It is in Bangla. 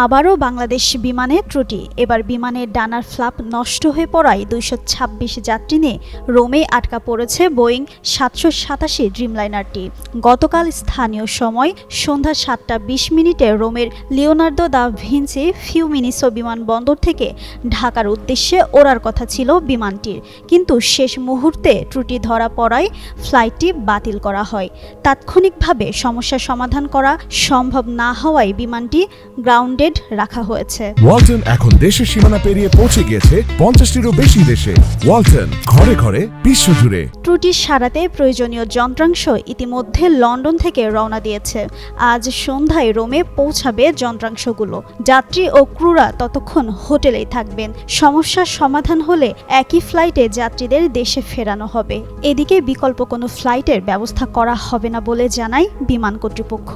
আবারও বাংলাদেশ বিমানে ত্রুটি। এবার বিমানের ডানার ফ্লাপ নষ্ট হয়ে পড়ায় দুইশো ছাব্বিশ যাত্রী নিয়ে রোমে আটকা পড়েছে বোয়িং সাতশো সাতাশি ড্রিমলাইনারটি। গতকাল স্থানীয় সময় সন্ধ্যা সাতটা বিশ মিনিটে রোমের লিওনার্দো দা ভিনসি ফিউমিনিসো বিমানবন্দর থেকে ঢাকার উদ্দেশ্যে ওড়ার কথা ছিল বিমানটির। কিন্তু শেষ মুহূর্তে ত্রুটি ধরা পড়ায় ফ্লাইটটি বাতিল করা হয়। তাৎক্ষণিকভাবে সমস্যার সমাধান করা সম্ভব না হওয়ায় বিমানটি গ্রাউন্ডেড রাখা হয়েছে। ওয়ালটন এখন দেশের সীমানা পেরিয়ে পৌঁছে গিয়েছে পঞ্চাশটিরও বেশি দেশে। ওয়ালটন ঘরে ঘরে বিশ্বজুড়ে ত্রুটি সারাতে প্রয়োজনীয় যন্ত্রাংশ ইতিমধ্যে লন্ডন থেকে রওনা দিয়েছে। আজ সন্ধ্যায় রোমে পৌঁছাবে যন্ত্রাংশগুলো। যাত্রী ও ক্রুরা ততক্ষণ হোটেলেই থাকবেন। সমস্যার সমাধান হলে একই ফ্লাইটে যাত্রীদের দেশে ফেরানো হবে। এদিকে বিকল্প কোনো ফ্লাইটের ব্যবস্থা করা হবে না বলে জানায় বিমান কর্তৃপক্ষ।